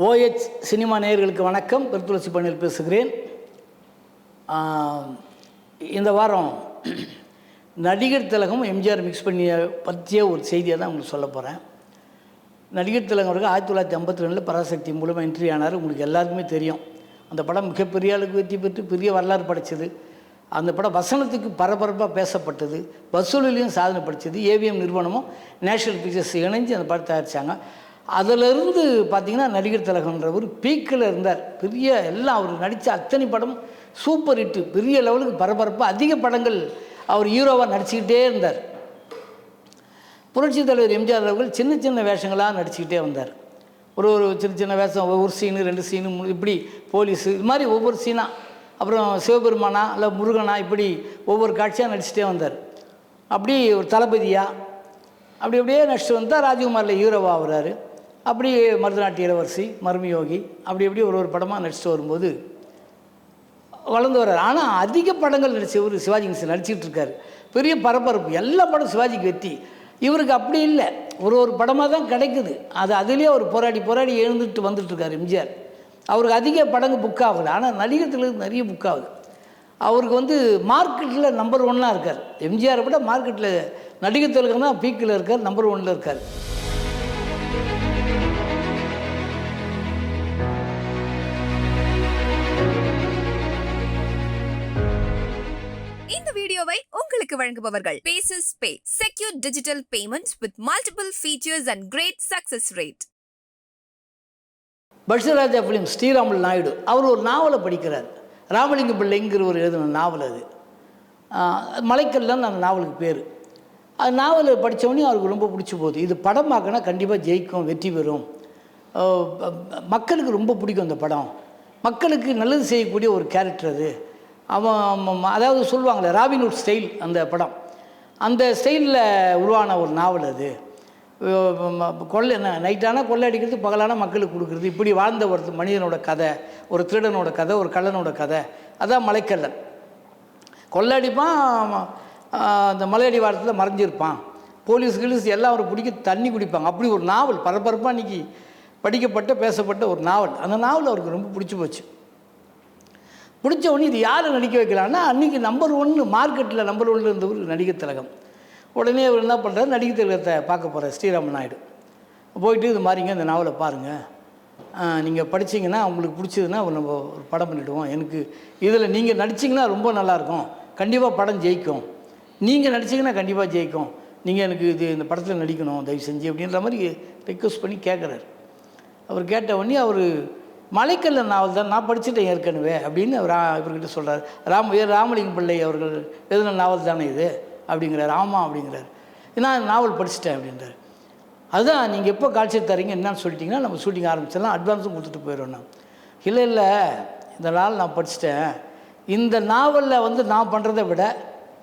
OH cinema நேயர்களுக்கு வணக்கம். பெருத்துளசி பண்ணில் பேசுகிறேன். இந்த வாரம் நடிகர் திலகம் எம்ஜிஆர் மிக்ஸ் பண்ணிய பற்றிய ஒரு செய்தியை தான் உங்களுக்கு சொல்ல போகிறேன் நடிகர் திலகம் அவர்கள் ஆயிரத்தி தொள்ளாயிரத்தி ஐம்பத்தி ரெண்டில் பராசக்தி மூலமாக என்ட்ரி ஆனார். உங்களுக்கு எல்லாருக்குமே தெரியும். அந்த படம் மிகப்பெரிய அளவுக்கு வெற்றி பெற்று பெரிய வரலாறு படைச்சது. அந்த படம் வசனத்துக்கு பரபரப்பாக பேசப்பட்டது. வசூலிலையும் சாதனை படித்தது ஏவிஎம் நிறுவனமும் நேஷனல் பிக்சர்ஸ் இணைஞ்சு அந்த படம் தயாரித்தாங்க அதிலிருந்து பார்த்தீங்கன்னா நடிகர் திலகன்றவர் பீக்கில் இருந்தார். பெரிய எல்லாம் அவர் நடித்த அத்தனை படம் சூப்பர் ஹிட்டு பெரிய லெவலுக்கு பரபரப்பாக அதிக படங்கள் அவர் ஹீரோவாக நடிச்சுக்கிட்டே இருந்தார். புரட்சித் தலைவர் எம்ஜிஆர் அவர்கள் சின்ன சின்ன வேஷங்களாக நடிச்சுக்கிட்டே வந்தார். ஒரு ஒரு சின்ன சின்ன வேஷம் ஒவ்வொரு சீனு ரெண்டு சீனு இப்படி போலீஸு இது மாதிரி ஒவ்வொரு சீனாக அப்புறம் சிவபெருமானா இல்லை முருகனா இப்படி ஒவ்வொரு காட்சியாக நடிச்சுட்டே வந்தார். அப்படி ஒரு தளபதியாக அப்படி அப்படியே நடிச்சுட்டு வந்தால் ராஜ்குமாரில் ஹீரோவாக ஆகுறாரு. அப்படி மருதநாட்டு இளவரசி மர்மயோகி அப்படி இப்படி ஒரு ஒரு படமாக நடிச்சுட்டு வரும்போது வளர்ந்து வர்றார். ஆனால் அதிக படங்கள் நடிச்சு இவர் சிவாஜி கணேசன் நடிச்சிட்டு இருக்காரு. பெரிய பரபரப்பு எல்லா படம் சிவாஜிக்கு வெற்றி. இவருக்கு அப்படி இல்லை. ஒரு ஒரு படமாக தான் கிடைக்குது. அது அதுலேயே அவர் போராடி போராடி எழுந்துட்டு வந்துட்டுருக்கார் எம்ஜிஆர். அவருக்கு அதிக படங்கள் புக் ஆகலை. ஆனால் நடிகத்தில் நிறைய புக் ஆகுது. அவருக்கு வந்து மார்க்கெட்டில் நம்பர் ஒன்னாக இருக்கார். எம்ஜிஆரை விட மார்க்கெட்டில் நடிகர் திலகம் பீக்கில் இருக்கார் நம்பர் ஒன்னில் இருக்கார். வீடியோவை உங்களுக்கு வழங்குபவர்கள். Paces pay secure digital payment with multiple features and great success rate Pakshiraja film Sriramulu Naidu அவர் ஒரு நாவலை படிக்கிறார். ராமலிங்க பிள்ளைங்கிற ஒரு எழுதின நாவல் அது. ஆஹ் மலைக்கல்லாம் அந்த நாவலுக்கு பேர். அது நாவலை படித்தவொடனே அவருக்கு ரொம்ப பிடிச்சி போகுது. இது படமாக்கினா கண்டிப்பாக ஜெயிக்கும் வெற்றி பெறும். மக்களுக்கு ரொம்ப பிடிக்கும் அந்த படம். மக்களுக்கு நல்லது செய்யக்கூடிய ஒரு கேரக்டர் அது. அவன் அதாவது சொல்லுவாங்களே ராபின்வுட் ஸ்டைல் அந்த படம். அந்த ஸ்டைலில் உருவான ஒரு நாவல் அது. கொள்ளை நைட்டானா கொள்ளை அடிக்கிறது பகலான மக்களுக்கு கொடுக்குறது. இப்படி வாழ்ந்த ஒரு மனிதனோட கதை ஒரு திருடனோட கதை ஒரு கள்ளனோட கதை. அதான் மலைக்கல்லன். கொள்ளடிப்பான் அடிப்பான் அந்த மலையடி வாரத்தில் மறைஞ்சிருப்பான். போலீஸ் கிலீஸ் எல்லாம் அவரை பிடிக்க தண்ணி குடிப்பாங்க. அப்படி ஒரு நாவல் பரபரப்பாக இன்றைக்கி படிக்கப்பட்ட பேசப்பட்ட ஒரு நாவல். அந்த நாவல் அவருக்கு ரொம்ப பிடிச்சி போச்சு. பிடிச்ச உடனே இது யாரை நடிக்க வைக்கலான்னா அன்றைக்கி நம்பர் ஒன்று மார்க்கெட்டில் நம்பர் ஒன்றில் இருந்தவர் நடிகர் திலகம். உடனே அவர் என்ன பண்ணுறாரு நடிகர் திலகத்தை பார்க்க போகிறார் ஸ்ரீராம நாயுடு. போயிட்டு இது மாதிரிங்க இந்த நாவலை பாருங்கள் நீங்கள் படிச்சீங்கன்னா உங்களுக்கு பிடிச்சதுன்னா நம்ம ஒரு படம் பண்ணிவிடுவோம் எனக்கு இதில் நீங்கள் நடிச்சிங்கன்னா ரொம்ப நல்லாயிருக்கும். கண்டிப்பாக படம் ஜெயிக்கும். நீங்கள் நடிச்சீங்கன்னா கண்டிப்பாக ஜெயிக்கும். நீங்கள் எனக்கு இது இந்த படத்தில் நடிக்கணும் தயவு செஞ்சு அப்படின்ற மாதிரி ரெக்வஸ்ட் பண்ணி கேட்குறாரு அவர் கேட்ட உடனே அவர் மலைக்கல்ல நாவல் தான் நான் படிச்சுட்டேன் ஏற்கனவே அப்படின்னு அவர் ரா- இவர்கிட்ட சொல்கிறார் ராம ஏ ராமலிங்க பிள்ளை அவர்கள் எழுதின நாவல் தானே இது? அப்படிங்கிறார். ஆமாம் அப்படிங்கிறார். நான் நாவல் படிச்சுட்டேன் அப்படின்றார். அதுதான் நீங்கள் எப்போ காட்சி தரீங்க என்னன்னு சொல்லிட்டீங்கன்னா நம்ம ஷூட்டிங் ஆரம்பிச்சிடலாம் அட்வான்ஸும் கொடுத்துட்டு போயிடுவோம் நான். இல்லை இல்லை இந்த நாள் நான் படிச்சுட்டேன். இந்த நாவலில் வந்து நான் பண்ணுறதை விட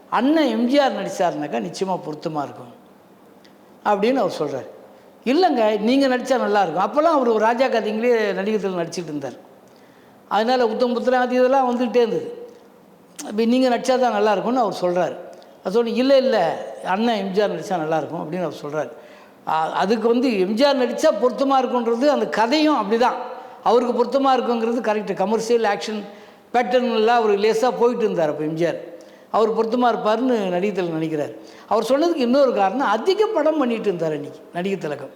அண்ணன் எம்ஜிஆர் நடித்தாருனாக்கா நிச்சயமாக பொருத்தமாக இருக்கும். அப்படின்னு அவர் சொல்கிறார் இல்லைங்க நீங்கள் நடித்தா நல்லாயிருக்கும் அப்போல்லாம் அவர் ஒரு ராஜா கதைங்களே நடிகத்தில் நடிச்சிட்டு இருந்தார். அதனால் உத்தம் புத்திரம் அது இதெல்லாம் வந்துக்கிட்டே இருந்தது. இப்போ நீங்கள் நடித்தா தான் நல்லாயிருக்கும்னு அவர் சொல்கிறார் அது சொல்லி இல்லை இல்லை அண்ணன் எம்ஜிஆர் நடித்தா நல்லாயிருக்கும் அப்படின்னு அவர் சொல்கிறார் அதுக்கு வந்து எம்ஜிஆர் நடித்தா பொருத்தமாக இருக்குன்றது அந்த கதையும் அப்படி தான் அவருக்கு பொருத்தமாக இருக்குங்கிறது கரெக்டு கமர்ஷியல் ஆக்ஷன் பேட்டர்ன்லாம் அவர் லேசாக போயிட்டு இருந்தார் அப்போ எம்ஜிஆர். அவர் பொருத்தமாக இருப்பார்னு நடிகத்தில் நினைக்கிறார். அவர் சொன்னதுக்கு இன்னொரு காரணம் அதிக படம் பண்ணிட்டு இருந்தார் அன்றைக்கி நடிகை திலகம்.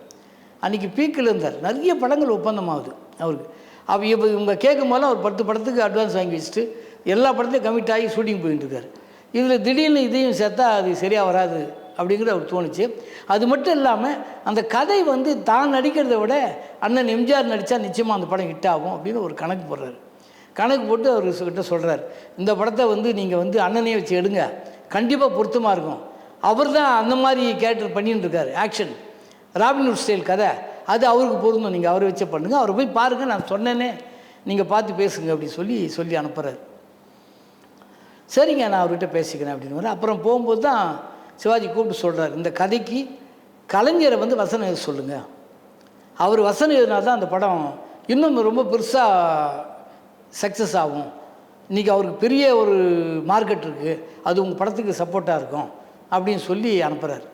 அன்றைக்கி பீக்கில் இருந்தார். நிறைய படங்கள் ஒப்பந்தமாகுது அவருக்கு. அப்போ இப்போ இவங்க கேட்கும் போதெல்லாம் அவர் பத்து படத்துக்கு அட்வான்ஸ் வாங்கி வச்சுட்டு எல்லா படத்தையும் கமிட் ஆகி ஷூட்டிங் போயிட்டு இருக்கார். இதில் திடீர்னு இதையும் சேர்த்தா அது சரியாக வராது அப்படிங்கிறது அவர் தோணுச்சு. அது மட்டும் இல்லாமல் அந்த கதை வந்து தான் நடிக்கிறத விட அண்ணன் எம்ஜிஆர் நடித்தா நிச்சயமாக அந்த படம் ஹிட் ஆகும் அப்படின்னு ஒரு கணக்கு போடுறாரு. கணக்கு போட்டு அவர் கிட்ட சொல்கிறார் இந்த படத்தை வந்து நீங்கள் வந்து அண்ணனே வச்சு எடுங்க கண்டிப்பாக பொருத்தமாக இருக்கும். அவர் தான் அந்த மாதிரி கேரக்டர் பண்ணிட்டு இருக்கார் ஆக்ஷன் ராபின்வுட் ஸ்டைல் கதை அது அவருக்கு பொருந்தும். நீங்கள் அவரை வச்சே பண்ணுங்கள் அவரை போய் பாருங்கள் நான் சொன்னேனே நீங்கள் பார்த்து பேசுங்க அப்படின்னு சொல்லி சொல்லி அனுப்புகிறார் சரிங்க நான் அவர்கிட்ட பேசிக்கிறேன் அப்படின்னு அப்புறம் போகும்போது தான் சிவாஜி கூப்பிட்டு சொல்கிறார் இந்த கதைக்கு கலைஞரை வந்து வசனம் எழுத சொல்லுங்கள் அவர் வசனம் எழுதினா தான் அந்த படம் இன்னும் ரொம்ப பெருசாக சக்ஸஸ் ஆகும். இன்றைக்கி அவருக்கு பெரிய ஒரு மார்க்கெட் இருக்குது அது உங்கள் படத்துக்கு சப்போர்ட்டாக இருக்கும். அப்படின்னு சொல்லி அனுப்புகிறார்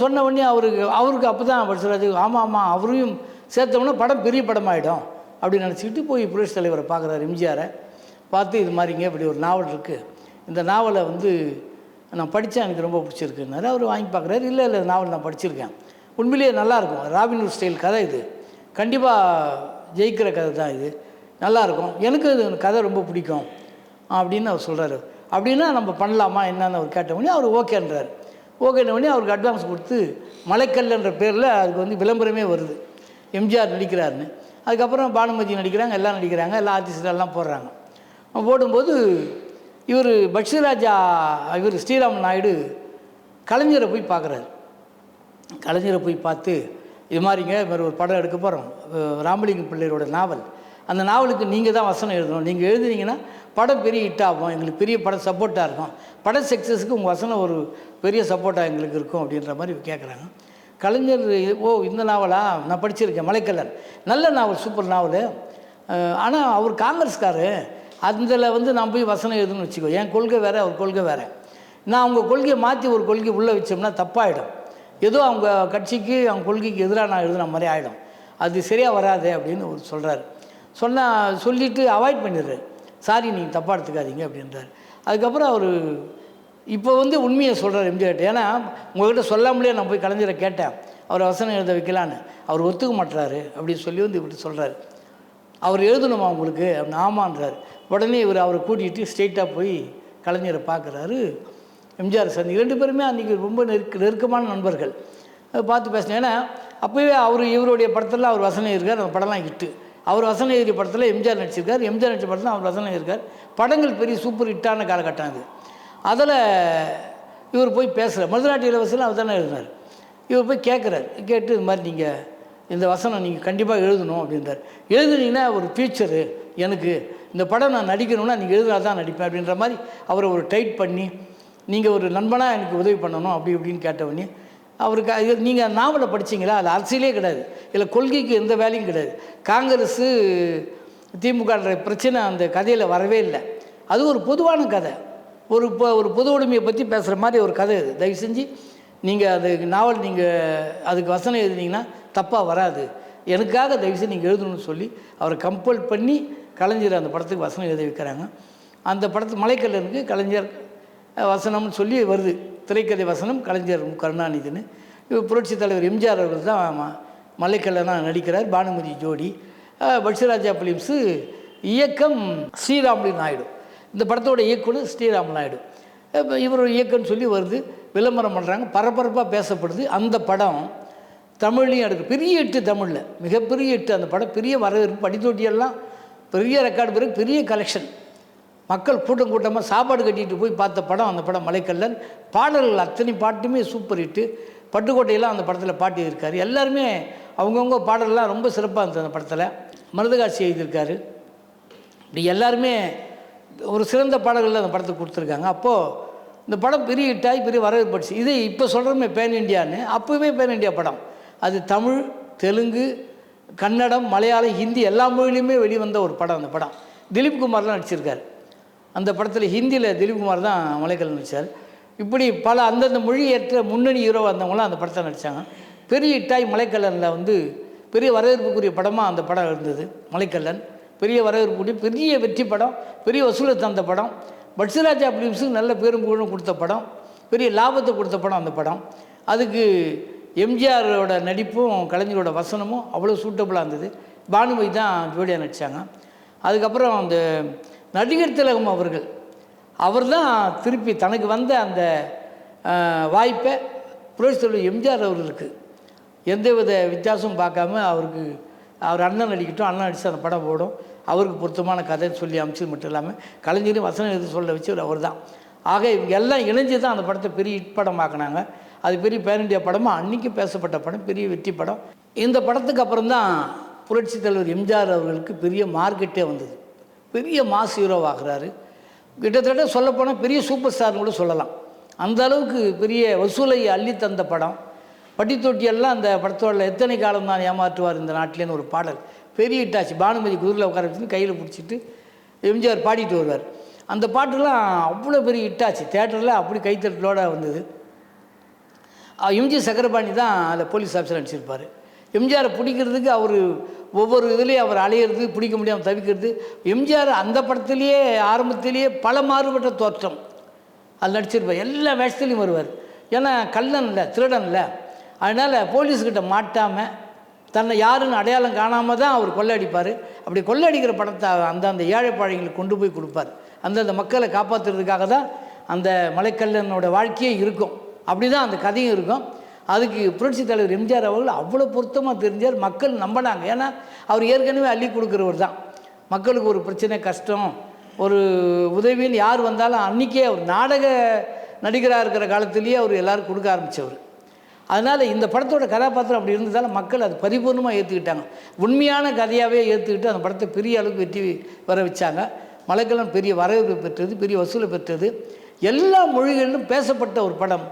சொன்ன உடனே அவருக்கு அவருக்கு அப்போ தான் பட்சராஜ் ஆமாம் ஆமாம் அவரையும் சேர்த்தோம்னா படம் பெரிய படமாயிடும் அப்படின்னு நினச்சிக்கிட்டு போய் புரட்சி தலைவரை பார்க்குறாரு எம்ஜிஆரை. பார்த்து இது மாதிரிங்க இப்படி ஒரு நாவல் இருக்குது இந்த நாவலை வந்து நான் படித்தேன் எனக்கு ரொம்ப பிடிச்சிருக்குன்னாரு. அவர் வாங்கி பார்க்குறாரு. இல்லை இல்லை நாவல் நான் படிச்சிருக்கேன். உண்மையிலேயே நல்லாயிருக்கும் ராபின்ஹுட் ஸ்டைல் கதை இது. கண்டிப்பாக ஜெயிக்கிற கதை தான் இது. நல்லாயிருக்கும். எனக்கு அது கதை ரொம்ப பிடிக்கும் அப்படின்னு அவர் சொல்கிறாரு அப்படின்னா நம்ம பண்ணலாமா என்னன்னு அவர் கேட்ட உடனே அவர் ஓகேன்றார் ஓகேன உடனே அவருக்கு அட்வான்ஸ் கொடுத்து மலைக்கல்லுன்ற பேரில் அதுக்கு வந்து விளம்பரமே வருது. எம்ஜிஆர் நடிக்கிறாருன்னு. அதுக்கப்புறம் பானுமதி நடிக்கிறாங்க எல்லாம் நடிக்கிறாங்க எல்லா ஆர்டிஸ்டெல்லாம் போடுறாங்க. போடும்போது இவர் பக்ஷிராஜா இவர் ஸ்ரீராம் நாயுடு கலைஞரை போய் பார்க்குறாரு. கலைஞரை போய் பார்த்து இது மாதிரிங்க இவர் ஒரு படம் எடுக்க போகிறோம் ராமலிங்கம் பிள்ளையரோட நாவல். அந்த நாவலுக்கு நீங்கள் தான் வசனம் எழுதணும். நீங்கள் எழுதுனீங்கன்னா படம் பெரிய ஹிட் ஆகும். எங்களுக்கு பெரிய படம் சப்போர்ட்டாக இருக்கும். பட சக்ஸஸுக்கு உங்கள் வசனம் ஒரு பெரிய சப்போர்ட்டாக எங்களுக்கு இருக்கும் அப்படின்ற மாதிரி கேட்குறாங்க கலைஞர் ஓ இந்த நாவலா? நான் படிச்சிருக்கேன். மலைக்கல்லன் நல்ல நாவல் சூப்பர் நாவல். ஆனால் அவர் காங்கிரஸ்காரு. அதில் வந்து நான் போய் வசனம் எழுதுன்னு வச்சுக்கோ. என் கொள்கை வேறு அவர் கொள்கை வேறு. நான் அவங்க கொள்கையை மாற்றி ஒரு கொள்கை உள்ளே வச்சோம்னா தப்பாயிடும். ஏதோ அவங்க கட்சிக்கு அவங்க கொள்கைக்கு எதிராக நான் எழுதுன மாதிரி ஆகிடும் அது சரியாக வராது அப்படின்னு அவர் சொல்கிறார் சொன்னால் சொல்லிவிட்டு அவாய்ட் பண்ணிடுறேன் சாரி நீங்கள் தப்பாக எடுத்துக்காதீங்க அப்படின்றார். அதுக்கப்புறம் அவர் இப்போ வந்து உண்மையை சொல்கிறார் எம்ஜிஆர் ஏன்னா உங்கள்கிட்ட சொல்லாமலே நான் போய் கலைஞரை கேட்டேன். அவர் வசனம் எழுத வைக்கலான்னு. அவர் ஒத்துக்க மாட்டுறாரு அப்படின்னு சொல்லி வந்து இப்படி சொல்கிறாரு அவர் எழுதணுமா உங்களுக்கு? அப்படின்னு ஆமான்றார். உடனே இவர் அவரை கூட்டிகிட்டு ஸ்ட்ரெயிட்டாக போய் கலைஞரை பார்க்குறாரு. எம்ஜிஆர் சார் ரெண்டு பேருமே அன்றைக்கி ரொம்ப நெருக்க நெருக்கமான நண்பர்கள். பார்த்து பேசினேன். ஏன்னா அப்போவே அவர் இவருடைய படத்தில் அவர் வசனம் இருக்கார் அந்த படம்லாம் ஹிட்டு. அவர் வசனகிரி படத்தில் எம்ஜிஆர் நடிச்சிருக்கார். எம்ஜிஆர் நடிச்ச படத்தில் அவர் வசனம் இருக்கார் படங்கள் பெரிய சூப்பர் ஹிட்டான காலகட்டம் அது. அதில் இவர் போய் பேசுகிறார் மருதநாட்டு இலவசம் அவர் தானே இருந்தார் இவர் போய் கேட்குறாரு கேட்டு இது மாதிரி நீங்கள் இந்த வசனம் நீங்கள் கண்டிப்பாக எழுதணும் அப்படின்றார். எழுதுனீங்கன்னா ஒரு ஃபியூச்சரு எனக்கு இந்த படம் நான் நடிக்கணும்னா நீங்கள் எழுதுனா தான் நடிப்பேன் அப்படின்ற மாதிரி அவரை ஒரு டைட் பண்ணி நீங்கள் ஒரு நண்பனாக எனக்கு உதவி பண்ணணும் அப்படி இப்படின்னு கேட்டவொடனே அவருக்கு அது நீங்கள் நாவலை படிச்சீங்களா? அது அரசியலே கிடையாது. இல்லை கொள்கைக்கு எந்த வேலையும் கிடையாது. காங்கிரஸு திமுகன்ற பிரச்சனை அந்த கதையில் வரவே இல்லை. அது ஒரு பொதுவான கதை. ஒரு இப்போ ஒரு பொது உடைமையை பற்றி பேசுகிற மாதிரி ஒரு கதை இது தயவு செஞ்சு நீங்கள் அது நாவல் நீங்கள் அதுக்கு வசனம் எழுதுனீங்கன்னா தப்பாக வராது. எனக்காக தயவுசெய்து நீங்கள் எழுதணும்னு சொல்லி அவரை கம்பல் பண்ணி கலைஞர் அந்த படத்துக்கு வசனம் எழுதி வைக்கிறாங்க. அந்த படத்து மலைக்கல்லனுக்கு கலைஞர் வசனம்னு சொல்லி வருது. திரைக்கதை வசனம் கலைஞர் கருணாநிதினு. இவர் புரட்சி தலைவர் எம்ஜிஆர் அவர்கள் தான் ம- மலைக்கல்லனாக நடிக்கிறார் பானுமதி ஜோடி. பட்சிராஜா ஃபிலிம்ஸு பிலிம்ஸு இயக்கம் ஸ்ரீராமுலு நாயுடு. இந்த படத்தோட இயக்குனர் ஸ்ரீராம் நாயுடு. இவர் இயக்கம்னு சொல்லி வருது விளம்பரம் பண்ணுறாங்க பரபரப்பாக பேசப்படுது. அந்த படம் தமிழ்லையும் எடுக்கு பெரிய எட்டு தமிழில். மிகப்பெரிய எட்டு அந்த படம் பெரிய வரவேற்பு படித்தோட்டியெல்லாம் பெரிய ரெக்கார்டு பிறகு பெரிய கலெக்ஷன் மக்கள் கூட்டம் கூட்டமாக சாப்பாடு கட்டிட்டு போய் பார்த்த படம் அந்த படம் மலைக்கல்லன். பாடல்கள் அத்தனை பாட்டுமே சூப்பர் ஹிட்டு பட்டுக்கோட்டையெல்லாம் அந்த படத்தில் பாட்டு இருக்கார் எல்லாருமே அவங்கவுங்க பாடல்லாம் ரொம்ப சிறப்பாக இருந்தது அந்த படத்தில். மருதகாட்சி எழுதியிருக்காரு. இப்படி எல்லாருமே ஒரு சிறந்த பாடல்கள் அந்த படத்தை கொடுத்துருக்காங்க. அப்போது இந்த படம் பெரிய ஹிட்டாகி பெரிய வரவேற்படுச்சு இது இப்போ சொல்கிறோமே பேன் இண்டியான்னு அப்போவே பேன் இண்டியா படம். அது தமிழ் தெலுங்கு கன்னடம் மலையாளம் ஹிந்தி எல்லா மொழியிலையுமே வெளிவந்த ஒரு படம் அந்த படம். திலீப் குமார்லாம் நடிச்சிருக்காரு. அந்த படத்தில் ஹிந்தியில் திலீப்குமார் தான் மலைக்கல் நடித்தார் இப்படி பல அந்தந்த மொழி ஏற்ற முன்னணி ஹீரோ வந்தவங்களாம் அந்த படத்தை நடித்தாங்க பெரிய இட்டாய் மலைக்கல்லனில் வந்து பெரிய வரவேற்புக்குரிய படமாக அந்த படம் இருந்தது மலைக்கல்லன். பெரிய வரவேற்புக்குரிய பெரிய வெற்றி படம் பெரிய வசூலை தந்த படம். பட்சராஜா பிலிம்ஸுக்கு நல்ல பேரும் புகழும் கொடுத்த படம் பெரிய லாபத்தை கொடுத்த படம் அந்த படம். அதுக்கு எம்ஜிஆரோட நடிப்பும் கலைஞரோட வசனமும் அவ்வளோ சூட்டபுளாக இருந்தது. பானுமதி தான் ஜோடியாக நடித்தாங்க அதுக்கப்புறம் அந்த நடிகர் திலகம் அவர்கள். அவர் தான் திருப்பி தனக்கு வந்த அந்த வாய்ப்பை புரட்சி தலைவர் எம்ஜிஆர் அவர்களுக்கு எந்தவித வித்தியாசமும் பார்க்காம அவருக்கு அவர் அண்ணன் நடிக்கட்டும் அண்ணன் நடித்து அந்த படம் போடும் அவருக்கு பொருத்தமான கதைன்னு சொல்லி அமைச்சது மட்டும் இல்லாமல் கலைஞரையும் வசனம் எது சொல்ல வச்சு அவர் தான் ஆக இவங்க எல்லாம் இணைஞ்சு தான் அந்த படத்தை பெரிய ஹிட் படமாக்குனாங்க அது பெரிய பேன் இண்டியா படமாக அன்றைக்கி பேசப்பட்ட படம் பெரிய வெற்றி படம். இந்த படத்துக்கு அப்புறம் தான் புரட்சித் தலைவர் எம்ஜிஆர் அவர்களுக்கு பெரிய மார்க்கெட்டே வந்தது. பெரிய மாஸ் ஹீரோவாகிறாரு கிட்டத்தட்ட சொல்லப்போனால் பெரிய சூப்பர் ஸ்டார்னு கூட சொல்லலாம். அந்த அளவுக்கு பெரிய வசூலை அள்ளி தந்த படம். பட்டி தொட்டியெல்லாம் அந்த படத்தோட எத்தனை காலம் தான் ஏமாற்றுவார் இந்த நாட்டிலேன்னு ஒரு பாடல். பெரிய ஹிட்டாச்சு பானுமதி குதிரில் உட்கார வச்சுன்னு கையில் பிடிச்சிட்டு எம்ஜிஆர் பாடிட்டு வருவார். அந்த பாட்டுலாம் அவ்வளோ பெரிய ஹிட்டாச்சு தேட்டரில் அப்படி கைத்தட்டலோடு வந்தது. எம்ஜி சக்கரபாணி தான் அதில் போலீஸ் ஆஃபீஸர் நடிச்சிருப்பார் எம்ஜிஆரை பிடிக்கிறதுக்கு அவர் ஒவ்வொரு இதுலேயும் அவர் அலையிறது பிடிக்க முடியாமல் தவிக்கிறது. எம்ஜிஆர் அந்த படத்திலேயே ஆரம்பத்திலேயே பல மாறுபட்ட தோற்றம். அது நடிச்சிருப்பார். எல்லா வேஷத்துலேயும் வருவார். ஏன்னா கல்லன் இல்லை திருடன் இல்லை. அதனால் போலீஸ்கிட்ட மாட்டாமல் தன்னை யாருன்னு அடையாளம் காணாமல் தான் அவர் கொள்ளையடிப்பார். அப்படி கொள்ளையடிக்கிற படத்தை அந்தந்த ஏழைப்பாழைகளுக்கு கொண்டு போய் கொடுப்பார். அந்தந்த மக்களை காப்பாற்றுறதுக்காக தான் அந்த மலைக்கல்லனோட வாழ்க்கையே இருக்கும். அப்படி தான் அந்த கதையும் இருக்கும். அதுக்கு புரட்சி தலைவர் எம்ஜிஆர் அவர்கள் அவ்வளோ பொருத்தமாக தெரிஞ்சார் மக்கள் நம்பினாங்க. ஏன்னா அவர் ஏற்கனவே அள்ளி கொடுக்குறவர் தான். மக்களுக்கு ஒரு பிரச்சனை கஷ்டம் ஒரு உதவின்னு யார் வந்தாலும் அன்றைக்கே அவர் நாடக நடிகராக இருக்கிற காலத்திலேயே அவர் எல்லோரும் கொடுக்க ஆரம்பித்தவர் அதனால் இந்த படத்தோட கதாபாத்திரம் அப்படி இருந்ததால் மக்கள் அது பரிபூர்ணமாக ஏற்றுக்கிட்டாங்க உண்மையான கதையாகவே ஏற்றுக்கிட்டு அந்த படத்தை பெரிய அளவுக்கு வெற்றி வர வச்சாங்க. மலைக்கெல்லாம் பெரிய வரவேற்பு பெற்றது பெரிய வசூலை பெற்றது. எல்லா மொழிகளிலும் பேசப்பட்ட ஒரு படம்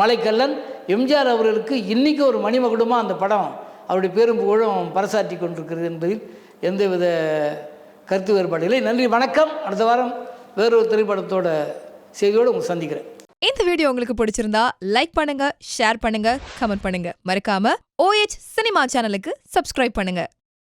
மலைக்கல்லன் எம்ஜிஆர் அவர்களுக்கு இன்றைக்கி ஒரு மணிமகுடமாக அந்த படம் அவருடைய பேரும் புகழும் பறைசாற்றி கொண்டிருக்கிறது என்பதில் எந்தவித கருத்து வேறுபாடு இல்லை. நன்றி வணக்கம். அடுத்த வாரம் வேறொரு திரைப்படத்தோட செய்தியோடு உங்களை சந்திக்கிறேன். இந்த வீடியோ உங்களுக்கு பிடிச்சிருந்தா லைக் பண்ணுங்க ஷேர் பண்ணுங்க கமெண்ட் பண்ணுங்க. மறக்காம ஓஎச் சினிமா சேனலுக்கு சப்ஸ்கிரைப் பண்ணுங்க.